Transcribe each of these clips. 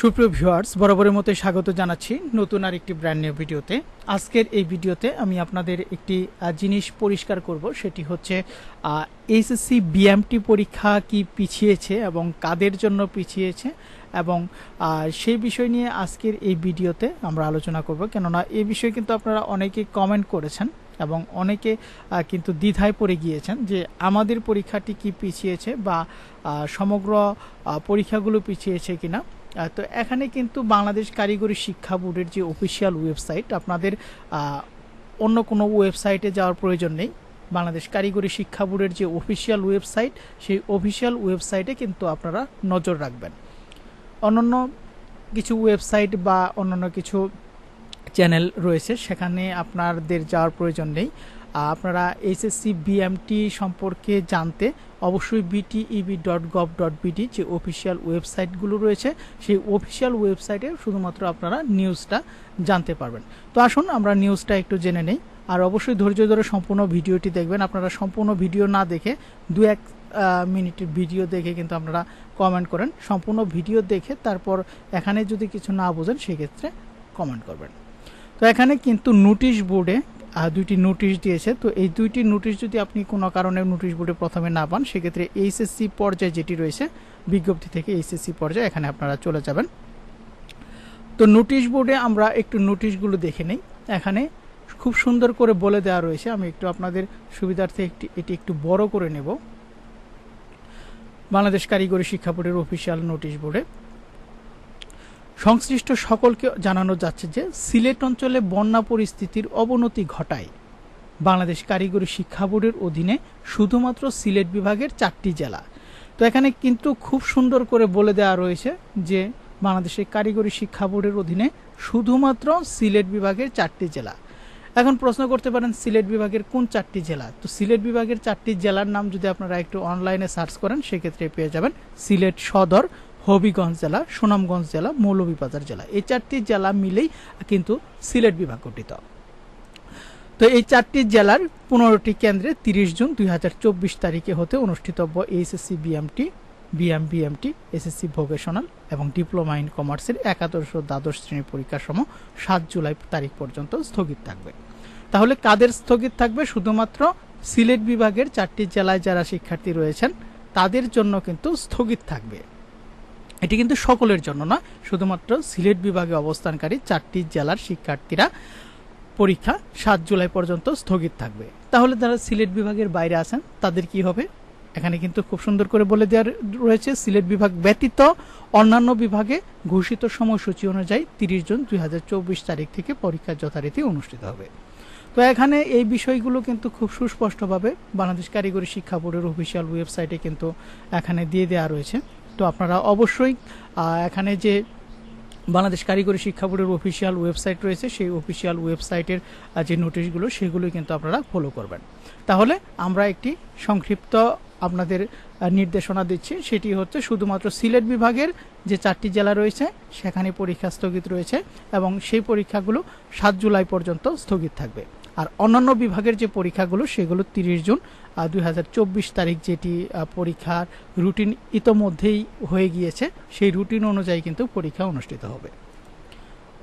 সুপ্রিয় ভিউয়ার্স, বরাবরের মতো স্বাগত জানাচ্ছি নতুন আর একটি ব্র্যান্ড নিউ ভিডিওতে। আজকের এই ভিডিওতে আমি আপনাদের একটি জিনিস পরিষ্কার করব, সেটি হচ্ছে এইচএসসি বিএমটি পরীক্ষা কি পিছিয়েছে এবং কাদের জন্য পিছিয়েছে এবং সেই বিষয় নিয়ে আজকের এই ভিডিওতে আমরা আলোচনা করব। কেননা এই বিষয়ে কিন্তু আপনারা অনেকেই কমেন্ট করেছেন এবং অনেকে কিন্তু দ্বিধায় পড়ে গিয়েছেন যে আমাদের পরীক্ষাটি কি পিছিয়েছে বা সমগ্র পরীক্ষাগুলো পিছিয়েছে কিনা। তো এখানে কিন্তু বাংলাদেশ কারিগরি শিক্ষা বোর্ডের যে অফিসিয়াল ওয়েবসাইট আপনাদের অন্য কোনো ওয়েবসাইটে যাওয়ার প্রয়োজন নেই। বাংলাদেশ কারিগরি শিক্ষা বোর্ডের যে অফিসিয়াল ওয়েবসাইট সেই অফিসিয়াল ওয়েবসাইটে কিন্তু আপনারা নজর রাখবেন। অন্যান্য কিছু ওয়েবসাইট বা অন্যান্য কিছু চ্যানেল রয়েছে, সেখানে আপনাদের যাওয়ার প্রয়োজন নেই। আপনারা এইচএসসি বিএমটি সম্পর্কে জানতে অবশ্যই BTEB dot gov dot BD যে অফিসিয়াল ওয়েবসাইটগুলো রয়েছে, সেই অফিসিয়াল ওয়েবসাইটে শুধুমাত্র আপনারা নিউজটা জানতে পারবেন। তো আসুন, আমরা নিউজটা একটু জেনে নেই। আর অবশ্যই ধৈর্য ধরে সম্পূর্ণ ভিডিওটি দেখবেন। আপনারা সম্পূর্ণ ভিডিও না দেখে দু এক মিনিটের ভিডিও দেখে কিন্তু আপনারা কমেন্ট করেন। সম্পূর্ণ ভিডিও দেখে তারপর এখানে যদি কিছু না বোঝেন, সেক্ষেত্রে কমেন্ট করবেন। তো এখানে কিন্তু নোটিশ বোর্ডে দুইটি নোটিশ দিয়েছে। তো এই দুইটি নোটিশ যদি আপনি কোনো কারণে নোটিশ বোর্ডে প্রথমে না পান, সেক্ষেত্রে এইচএসসি পর্যায়ে যেটি রয়েছে, বিজ্ঞপ্তি থেকে এইচএসসি পর্যায়ে এখানে আপনারা চলে যাবেন। তো নোটিশ বোর্ডে আমরা একটু নোটিশগুলো দেখে নেই। এখানে খুব সুন্দর করে বলে দেওয়া রয়েছে। আমি একটু আপনাদের সুবিধার্থে একটি, এটি একটু বড় করে নেব। বাংলাদেশ কারিগরি শিক্ষা বোর্ডের অফিসিয়াল নোটিশ বোর্ডে সংশ্লিষ্ট সকলকে জানানো যাচ্ছে যে সিলেট অঞ্চলে বন্যা পরিস্থিতির অবনতি ঘটায়। বাংলাদেশ কারিগরি শিক্ষা বোর্ডের অধীনে শুধুমাত্র সিলেট বিভাগের চারটি জেলা। তো এখানে কিন্তু খুব সুন্দর করে বলে দেওয়া রয়েছে যে বাংলাদেশের কারিগরি শিক্ষা বোর্ডের অধীনে শুধুমাত্র সিলেট বিভাগের চারটি জেলা। এখন প্রশ্ন করতে পারেন, সিলেট বিভাগের কোন চারটি জেলা? তো সিলেট বিভাগের চারটি জেলার নাম যদি আপনারা একটু অনলাইনে সার্চ করেন, সেক্ষেত্রে পেয়ে যাবেন সিলেট সদর হবিগঞ্জ জেলা, সুনামগঞ্জ জেলা, মৌলভীবাজার জেলা। এই চারটি জেলা মিলেই কিন্তু সিলেট বিভাগ গঠিত। তো এই চারটি জেলার পনেরোটি কেন্দ্রে তিরিশ জুন দুই হাজার চব্বিশ তারিখে হতে অনুষ্ঠিতব্য HSC BMT, BM BMT, SSC vocational এবং ডিপ্লোমা ইন কমার্সের একাদশ ও দ্বাদশ শ্রেণির পরীক্ষা সম সাত জুলাই তারিখ পর্যন্ত স্থগিত থাকবে। তাহলে কাদের স্থগিত থাকবে? শুধুমাত্র সিলেট বিভাগের চারটি জেলায় যারা শিক্ষার্থী রয়েছেন, তাদের জন্য কিন্তু স্থগিত থাকবে। এটি কিন্তু সকলের জন্য না, শুধুমাত্র সিলেট বিভাগে অবস্থানকারী চারটি জেলার শিক্ষার্থীরা পরীক্ষা সাত জুলাই পর্যন্ত স্থগিত থাকবে। তাহলে যারা সিলেট বিভাগের বাইরে আছেন, তাদের কি হবে? এখানে কিন্তু খুব সুন্দর করে বলে দেওয়া রয়েছে, সিলেট বিভাগ ব্যতীত অন্যান্য বিভাগে ঘোষিত সময়সূচি অনুযায়ী তিরিশ জুন দুই হাজার চব্বিশ তারিখ থেকে পরীক্ষা যথারীতি অনুষ্ঠিত হবে। তো এখানে এই বিষয়গুলো কিন্তু খুব সুস্পষ্টভাবে বাংলাদেশ কারিগরি শিক্ষা বোর্ডের অফিসিয়াল ওয়েবসাইটে কিন্তু এখানে দিয়ে দেওয়া রয়েছে। তো আপনারা অবশ্যই এখানে যে বাংলাদেশ কারিগরি শিক্ষা বোর্ডের অফিসিয়াল ওয়েবসাইট রয়েছে, সেই অফিসিয়াল ওয়েবসাইটের যে নোটিশগুলো সেগুলো কিন্তু আপনারা ফলো করবেন। তাহলে আমরা একটি সংক্ষিপ্ত আপনাদের নির্দেশনা দিচ্ছি। সেটি হচ্ছে শুধুমাত্র সিলেট বিভাগের যে চারটি জেলা রয়েছে, সেখানে পরীক্ষা স্থগিত রয়েছে এবং সেই পরীক্ষাগুলো সাত জুলাই পর্যন্ত স্থগিত থাকবে। আর অন্যান্য বিভাগের যে পরীক্ষাগুলো, সেগুলো তিরিশ জুন দুই হাজার চব্বিশ তারিখ যেটি পরীক্ষার রুটিন ইতোমধ্যেই হয়ে গিয়েছে, সেই রুটিন অনুযায়ী কিন্তু পরীক্ষা অনুষ্ঠিত হবে।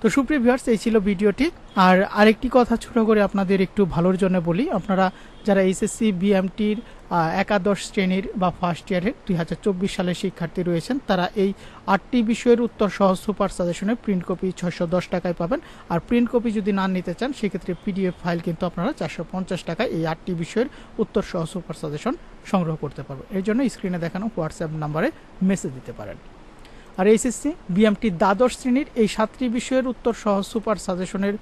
তো সুপ্রিয় ভিউয়ার্স, এই ছিল ভিডিওটি। আর আরেকটি কথা ছোট করে আপনাদের একটু ভালোর জন্য বলি। আপনারা যারা এইচএসসি, বিএমটির একাদশ শ্রেণির বা ফার্স্ট ইয়ারের দুই হাজার চব্বিশ সালের শিক্ষার্থী রয়েছেন, তারা এই আটটি বিষয়ের উত্তর সহ সুপার সাজেশনে প্রিন্ট কপি ছয়শো দশ টাকায় পাবেন। আর প্রিন্ট কপি যদি না নিতে চান, সেক্ষেত্রে পিডিএফ ফাইল কিন্তু আপনারা চারশো পঞ্চাশ টাকায় এই আটটি বিষয়ের উত্তর সহ সুপার সাজেশন সংগ্রহ করতে পারবেন। এর জন্য স্ক্রিনে দেখানো হোয়াটসঅ্যাপ নাম্বারে মেসেজ দিতে পারেন। আর এইচএসসি বিএমটি দ্বাদশ শ্রেণির এই সাতটি বিষয়ের উত্তর সহ সুপার সাজেশনের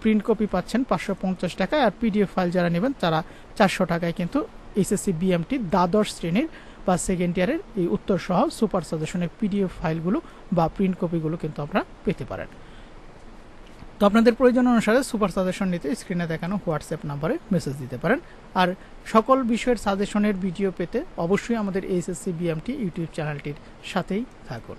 প্রিন্ট কপি পাচ্ছেন পাঁচশো পঞ্চাশ টাকায় আর পিডিএফ ফাইল যারা নেবেন তারা চারশো টাকায় কিন্তু এইচএসসি বিএমটি দ্বাদশ শ্রেণির বা সেকেন্ড ইয়ারের এই উত্তর সহ সুপার সাজেশনের পিডিএফ ফাইলগুলো বা প্রিন্ট কপিগুলো কিন্তু আপনারা পেতে পারেন। তো আপনাদের প্রয়োজন অনুসারে সুপার সাজেশন নিতে স্ক্রিনে দেখানো হোয়াটসঅ্যাপ নাম্বারে মেসেজ দিতে পারেন। আর সকল বিষয়ের সাজেশনের ভিডিও পেতে অবশ্যই আমাদের এইচএসসি বিএমটি ইউটিউব চ্যানেলটির সাথেই থাকুন।